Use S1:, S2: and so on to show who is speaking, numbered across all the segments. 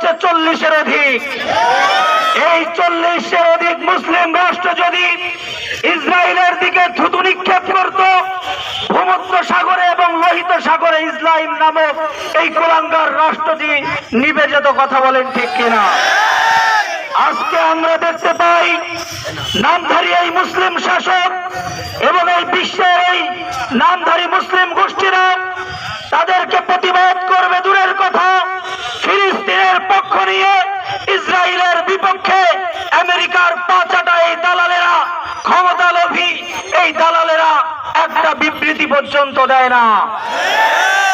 S1: বলছে চল্লিশের অধিক। এই চল্লিশের অধিক মুসলিম রাষ্ট্র যদি ইসরায়েলের দিকে থুতু নিক্ষেপ করত, ভূমধ্য সাগরে এবং লোহিত সাগরে ইসরায়েল নামক এই কুলাঙ্গার রাষ্ট্রটি নিবে যেত কথা বলেন ঠিক কিনা? আজকে আমরা দেখতে পাই, নামধারী এই মুসলিম শাসক এবং এই বিশ্বের এই নামধারী মুসলিম গোষ্ঠীরা তাদেরকে প্রতিবাদ বিবৃতি পর্যন্ত দেয় না।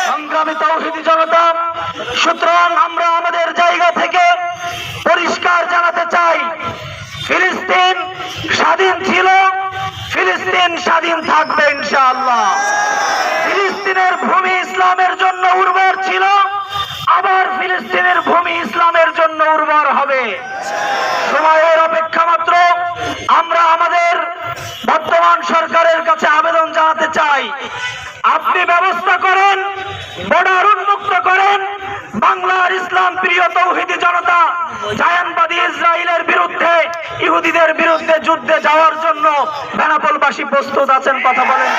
S1: সংগ্রামী তৌহিদি জনতা, সুতরাং আমরা আমাদের জায়গা থেকে পরিষ্কার জানাতে চাই, ফিলিস্তিন স্বাধীন ছিল, ফিলিস্তিন স্বাধীন থাকবে ইনশাআল্লাহ। ফিলিস্তিনের ভূমি ইসলামের জন্য উর্বর ছিল, আবার ফিলিস্তিনের ভূমি ইসলামের জন্য উর্বর হবে। বর্তমান সরকারের কাছে আবেদন জানাতে চাই। আপনি ব্যবস্থা করেন, বর্ডার উন্মুক্ত করেন, বাংলার ইসলাম প্রিয় তৌহিদি জনতা জায়ানবাদী ইসরায়েলের বিরুদ্ধে, ইহুদিদের বিরুদ্ধে যুদ্ধে যাওয়ার জন্য বেনাপোলবাসী প্রস্তুত আছেন, কথা বলেন।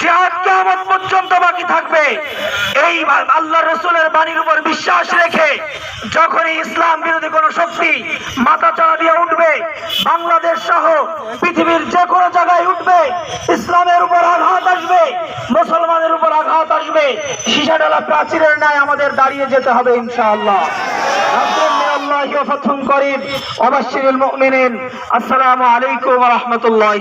S1: জিহাদ পর্যন্ত বাকি থাকবে। এই আল্লাহ রসুলের বাণীর উপর বিশ্বাস রেখে যখনই ইসলাম বিরোধী কোনো শক্তি মাথা চাড়া দিয়ে উঠবে, বাংলাদেশ সহ পৃথিবীর যে কোনো জায়গায় উঠবে, ইসলামের উপর আঘাত আসবে, মুসলমানের উপর আঘাত আসবে সিসাডালা প্রাচীরের ন্যায় আমাদের দাঁড়িয়ে যেতে হবে ইনশাআল্লাহ। আসসালামু আলাইকুম রহমতুল্লাহ